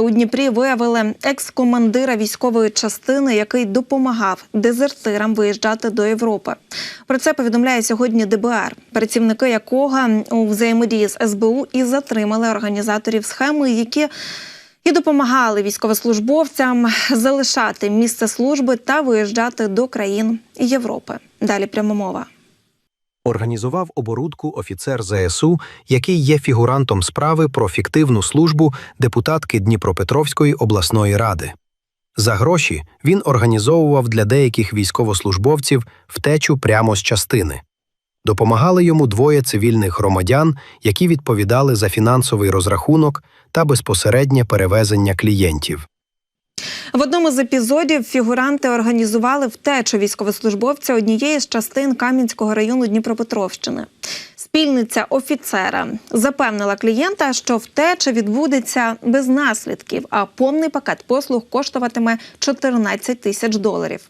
У Дніпрі виявили екс-командира військової частини, який допомагав дезертирам виїжджати до Європи. Про це повідомляє сьогодні ДБР, працівники якого у взаємодії з СБУ і затримали організаторів схеми, які і допомагали військовослужбовцям залишати місце служби та виїжджати до країн Європи. Далі пряма мова. Організував оборудку офіцер ЗСУ, який є фігурантом справи про фіктивну службу депутатки Дніпропетровської обласної ради. За гроші він організовував для деяких військовослужбовців втечу прямо з частини. Допомагали йому двоє цивільних громадян, які відповідали за фінансовий розрахунок та безпосереднє перевезення клієнтів. В одному з епізодів фігуранти організували втечу військовослужбовця однієї з частин Кам'янського району Дніпропетровщини. Спільниця офіцера запевнила клієнта, що втеча відбудеться без наслідків, а повний пакет послуг коштуватиме 14 тисяч доларів.